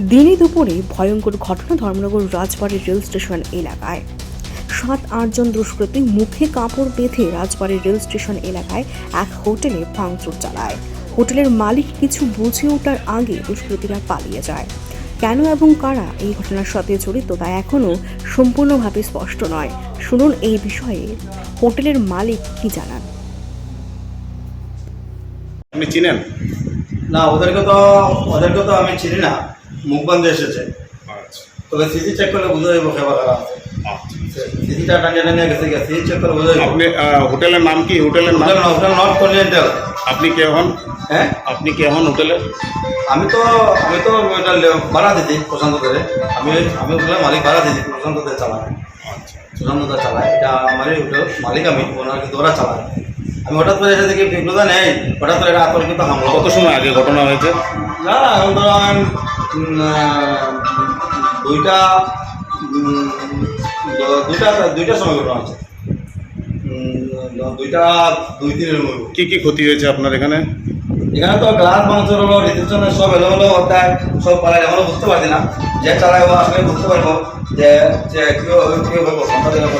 দিনে দুপুরে ভয়ঙ্কর ঘটনা ধর্মনগর রাজবাড়ির রেল স্টেশন এলাকায়। সাত আটজন দুষ্কৃতী মুখে কাপড় বেঁধে রাজবাড়ির রেল স্টেশন এলাকায় এক হোটেলে ভাঙচুর চালায়। হোটেলের মালিক কিছু বুঝে ওঠার আগে দুষ্কৃতীরা পালিয়ে যায়। কেন এবং কারা এই ঘটনার সাথে জড়িত তা এখনও সম্পূর্ণভাবে স্পষ্ট নয়। শুনুন এই বিষয়ে হোটেলের মালিক কি জানান। আপনি চিনেন? না ওদেরকে তো ওদেরকে তো আমি চিনি না। মুখ বন্ধে এসেছে। আচ্ছা। তবে সিসি চেক করলে বুঝে যাব খেবা খারাপ আছে। সিসিটা টানিয়ে টানিয়ে গেছে গিয়ে সিসি চেক করে বুঝে আপনি হোটেলের নাম কি? হোটেলের নাম? হোটেল হোটেল কন্টিনেন্টাল আপনি কে হন? হ্যাঁ? আপনি কে হন হোটেলের? আমি তো আমি তো ভাড়া দিচ্ছি প্রশান্ত ধরে আমি আমি হোটেলের মালিক ভাড়া দিচ্ছি প্রশান্ত ধরে চালাই আচ্ছা চালাই এটা আমারই হোটেল মালিক আমি ওনার কিন্তু চালায়। আমি হঠাৎ করে এসে দেখি বিঘ্নতা নেই হঠাৎ করে এটা আতঙ্কিত হামলা। কত সময় আগে ঘটনা হয়েছে? না না এখন ধরেন দুইটা দুইটা দুইটার সময় ঘটনা উম, দুইটা দুই দিনের মধ্যে। কি কি ক্ষতি হয়েছে আপনার এখানে? এখানে তো গ্লাস ভাঙচুর হলো রিসেপশনের সব এলোমেলো অধ্যায় সব পালাই এখনও বুঝতে পারছি না। যে চালায় আসলে বুঝতে পারব যে যে কীভাবে কীভাবে